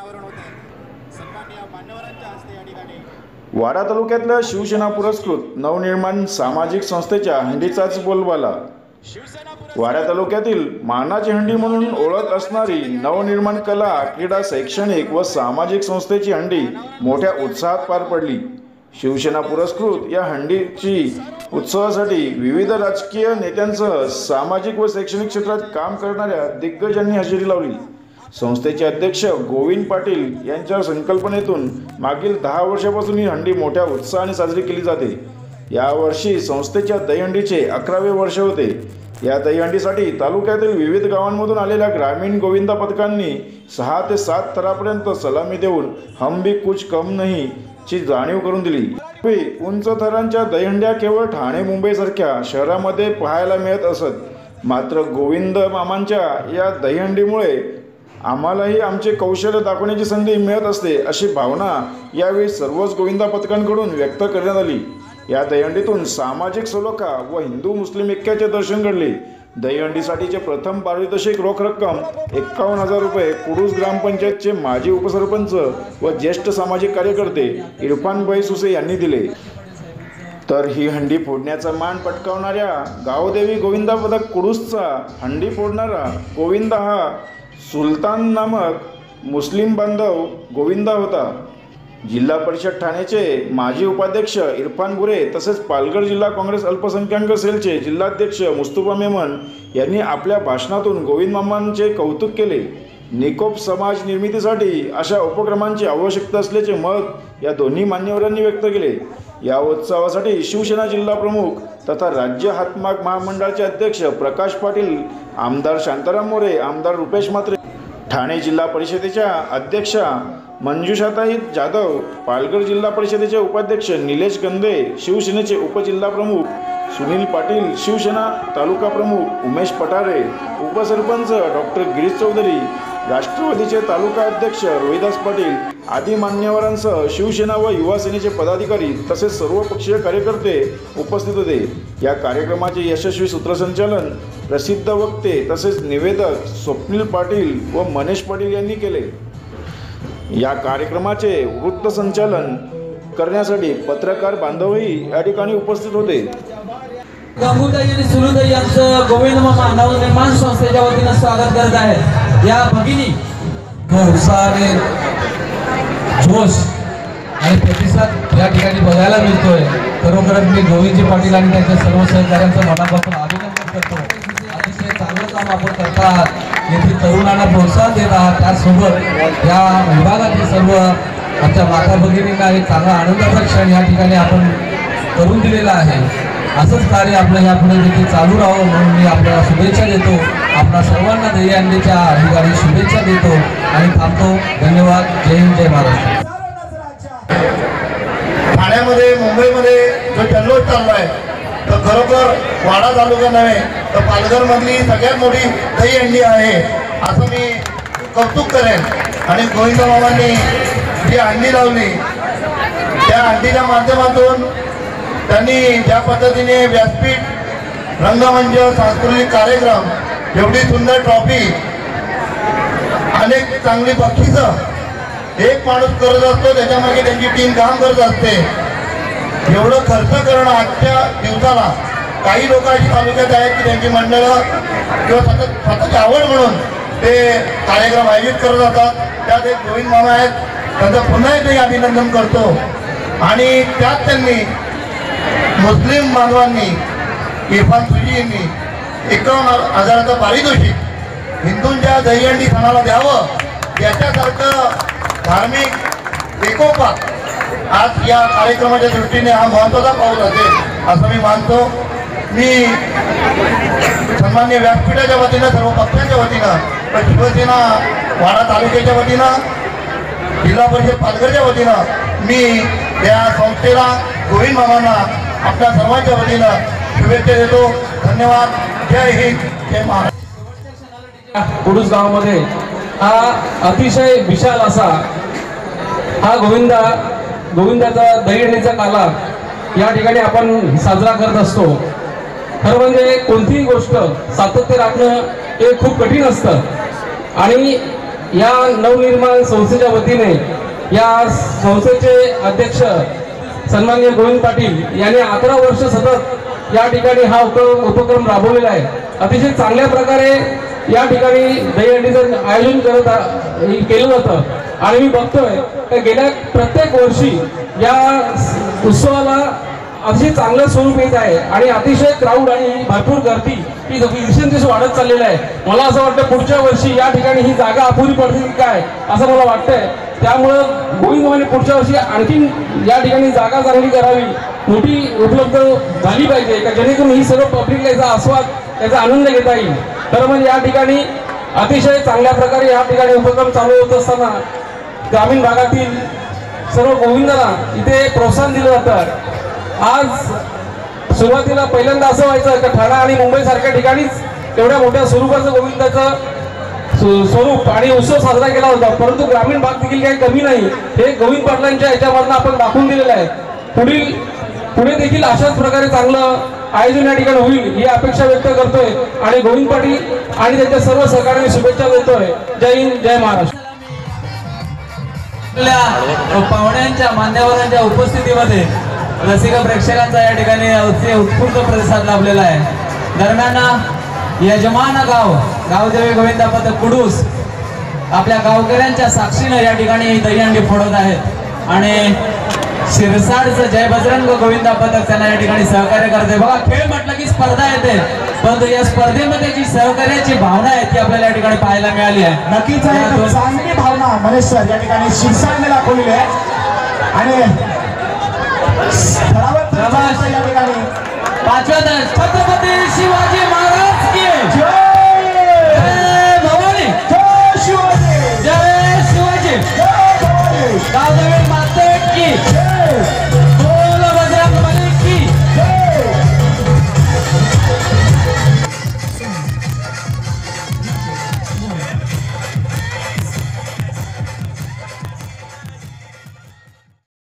अनावरण होत. आहे सन्माननीय मान्यवरांच्या हस्ते या ठिकाणी वाडा तालुक्यातल्या शिवसेना पुरस्कृत नवनिर्माण सामाजिक संस्थेच्या हंडीचाच बोलबाला. वाड्या तालुक्यातील मानाची हंडी म्हणून ओळख असणारी नवनिर्माण कला क्रीडा शैक्षणिक व सामाजिक संस्थेची हंडी मोठ्या उत्साहात पार पडली. शिवसेना पुरस्कृत या हंडीची उत्सवासाठी विविध राजकीय नेत्यांसह सामाजिक व शैक्षणिक क्षेत्रात काम करणाऱ्या दिग्गजांनी हजेरी लावली. संस्थेचे अध्यक्ष गोविंद पाटील यांच्या संकल्पनेतून मागील दहा वर्षापासून ही हंडी मोठ्या उत्साहाने साजरी केली जाते. यावर्षी संस्थेच्या दहीहंडीचे अकरावे वर्ष होते. या दहीहंडीसाठी तालुक्यातील विविध गावांमधून आलेल्या ग्रामीण गोविंदा पथकांनी सहा ते सात थरापर्यंत सलामी देऊन हम भी कुछ कम नाही ची जाणीव करून दिली. उंच थरांच्या दहीहंड्या केवळ ठाणे मुंबईसारख्या शहरामध्ये पाहायला मिळत असत. मात्र गोविंद मामांच्या या दहीहंडीमुळे आम्हालाही आमचे कौशल्य दाखवण्याची संधी मिळत असते अशी भावना यावेळी सर्वच गोविंदा पथकांकडून व्यक्त करण्यात आली. या दहीहंडीतून सामाजिक सलोखा व हिंदू मुस्लिम ऐक्याचे दर्शन घडले. दहीहंडीसाठीचे प्रथम पारितोषिक रोख रक्कम एक्कावन्न हजार रुपये कुडूस ग्रामपंचायतचे माजी उपसरपंच व ज्येष्ठ सामाजिक कार्यकर्ते इरफानभाई सुसे यांनी दिले. तर ही हंडी फोडण्याचा मान पटकावणाऱ्या गावदेवी गोविंदा पदक कुडूसचा हंडी फोडणारा गोविंदा हा सुलतान नामक मुस्लिम बांधव गोविंदा होता. जिल्हा परिषद ठाण्याचे माजी उपाध्यक्ष इरफान गुरे तसेच पालघर जिल्हा काँग्रेस अल्पसंख्याक सेलचे जिल्हाध्यक्ष मुस्तफा मेमन यांनी आपल्या भाषणातून गोविंद मामांचे कौतुक केले. निकोप समाज निर्मितीसाठी अशा उपक्रमांची आवश्यकता असल्याचे मत या दोन्ही मान्यवरांनी व्यक्त केले. या उत्सवासाठी शिवसेना जिल्हा प्रमुख तथा राज्य हातमाग महामंडळाचे अध्यक्ष प्रकाश पाटील आमदार शांताराम मोरे आमदार रुपेश म्हात्रे ठाणे जिल्हा परिषदेच्या अध्यक्षा मंजुषाताई जाधव पालघर जिल्हा परिषदेचे उपाध्यक्ष निलेश गंदे शिवसेनेचे उपजिल्हा प्रमुख सुनील पाटील शिवसेना तालुका प्रमुख उमेश पठारे उपसरपंच डॉक्टर गिरीश चौधरी राष्ट्रवादीचे तालुका अध्यक्ष रोहिदास पाटील आदी मान्यवरांसह शिवसेना व युवा सेनेचे पदाधिकारी तसेच सर्वपक्षीय कार्यकर्ते उपस्थित होते. या कार्यक्रमाचे यशस्वी सूत्रसंचालन प्रसिद्ध वक्ते तसेच निवेदक स्वप्नील पाटील व मनेश पाटील यांनी केले. या कार्यक्रमाचे वृत्तसंचालन करण्यासाठी पत्रकार बांधवही या ठिकाणी उपस्थित होते. गंगूताई आणि सुरुताई यांचं गोविंद मामा नवनिर्माण संस्थेच्या वतीनं स्वागत करत आहेत. या भगिनी उत्साहाने जोश आणि प्रतिसाद या ठिकाणी बघायला मिळतोय. खरोखरच मी गोविंदजी पाटील आणि त्यांच्या सर्व सहकाऱ्यांचं मनापासून अभिनंदन करतो. अतिशय चांगलं काम आपण करत आहात येथील तरुणांना प्रोत्साहन देत आहात. त्याचसोबत या विभागातील सर्व आमच्या माता भगिनींना एक चांगला आनंदाचा क्षण या ठिकाणी आपण करून दिलेला आहे. असंच कार्य आपलं यापुढे देखील चालू राहावं म्हणून मी आपल्याला शुभेच्छा देतो. आपल्या सर्वांना दहीहंडीच्या अधिकारी शुभेच्छा देतो आणि थांबतो. धन्यवाद. जय हिंद जय महाराष्ट्र. ठाण्यामध्ये मुंबईमध्ये जो जल्लोष चाललाय तर खरोखर वाडा तालुका नव्हे तर पालघरमधली सगळ्यात मोठी दहीहंडी आहे असं मी कौतुक करेन. आणि गोविंद बाबांनी जी हंडी लावली त्या हंडीच्या माध्यमातून त्यांनी ज्या पद्धतीने व्यासपीठ रंगमंच सांस्कृतिक कार्यक्रम एवढी सुंदर ट्रॉफी अनेक चांगली बक्षिसं एक माणूस करत असतो त्याच्यामागे त्यांची टीम काम करत असते. एवढं खर्च करणं आजच्या दिवसाला. काही लोक अशी तालुक्यात आहेत की त्यांची मंडळं किंवा सतत स्वतःची आवड म्हणून ते कार्यक्रम आयोजित करत जातात. त्यात एक गोविंद मामा आहेत. त्यांचं पुन्हा एक अभिनंदन करतो. आणि त्यात त्यांनी मुस्लिम बांधवांनी इरफान सुजी यांनी एकावन्न हजाराचं पारितोषिक. हिंदूंच्या दहीहंडी सणाला द्यावं याच्यासारखं धार्मिक एकोपा आज या कार्यक्रमाच्या दृष्टीने हा महत्त्वाचा पाऊल असेल असं मी मानतो. मी सन्मान्य व्यासपीठाच्या वतीनं सर्व पक्षांच्या वतीनं व शिवसेना वाडा तालुक्याच्या वतीनं जिल्हा परिषद पालघरच्या वतीनं मी या संस्थेला गोविंद मामांना आपल्या सर्वांच्या वतीनं शुभेच्छा देतो. धन्यवाद. जय हिंद. जय महाराष्ट्र. कुडूस गावामध्ये हा अतिशय विशाल असा हा गोविंदा गोविंदाचा दहीहंडीचा काला या ठिकाणी आपण साजरा करत असतो. खरं म्हणजे कोणतीही गोष्ट सातत्य राखणं हे खूप कठीण असतं. आणि या नवनिर्माण संस्थेच्या वतीने या संस्थेचे अध्यक्ष सन्माननीय गोविंद पाटील यांनी अकरा वर्ष सतत या ठिकाणी हा उप उपक्रम राबवलेला आहे. अतिशय चांगल्या प्रकारे या ठिकाणी दहीहंडीचं आयोजन करत केलं जातं. आणि मी बघतोय का गेल्या प्रत्येक वर्षी या उत्सवाला अतिशय चांगलं स्वरूप येत आहे. आणि अतिशय क्राऊड आणि भरपूर गर्दी ही दिवसेंदिवस वाढत चाललेलं आहे. मला असं वाटतं पुढच्या वर्षी या ठिकाणी ही जागा अपुरी पडतील काय असं मला वाटतंय. त्यामुळं गोविंद पुढच्या वर्षी आणखीन या ठिकाणी जागा चांगली करावी मोठी उपलब्ध झाली पाहिजे का जेणेकरून ही सर्व पब्लिकला याचा आस्वाद याचा आनंद घेता येईल. तर म्हणजे या ठिकाणी अतिशय चांगल्या प्रकारे या ठिकाणी उपक्रम चालू होत असताना ग्रामीण भागातील सर्व गोविंदांना इथे प्रोत्साहन दिलं जातं. आज सुरुवातीला पहिल्यांदा असं व्हायचं का ठाणा आणि मुंबईसारख्या ठिकाणीच तेवढ्या मोठ्या स्वरूपाचं गोविंदाचं स्वरूप आणि उत्सव साजरा केला होता. परंतु ग्रामीण भाग देखील काही कमी नाही. हे गोविंद पाटलांच्या याच्यामधनं आपण दाखवून दिलेलं आहे. पुढील पुढे देखील अशाच प्रकारे चांगलं आयोजन या ठिकाणी होईल ही अपेक्षा व्यक्त करतोय. आणि गोविंद पाटील आणि त्यांच्या सर्व सहकार्याने शुभेच्छा देतोय. जय हिंद जय महाराष्ट्र. आपल्या पाहुण्यांच्या मान्यवरांच्या उपस्थितीमध्ये रसिका प्रेक्षकांचा या ठिकाणी अति उत्स्फूर्त प्रतिसाद लाभलेला आहे. दरम्यान यजमान गाव गावदेवी गोविंदा पथक कुडूस आपल्या गावकऱ्यांच्या साक्षीनं या ठिकाणी दहीहंडी फोडत आहेत. आणि शिरसाडचं जय बजरंग गोविंदा पथक त्यांना या ठिकाणी सहकार्य करते बघा खेळ म्हटलं की स्पर्धा येते. परंतु या स्पर्धेमध्ये जी सहकार्याची भावना आहे ती आपल्याला या ठिकाणी पाहायला मिळाली आहे. नक्कीच आहे. चांगली भावना मनेश सर या ठिकाणी शिरसाटने दाखवलेली आहे. आणि पाचव्या छत्रपती शिवाजी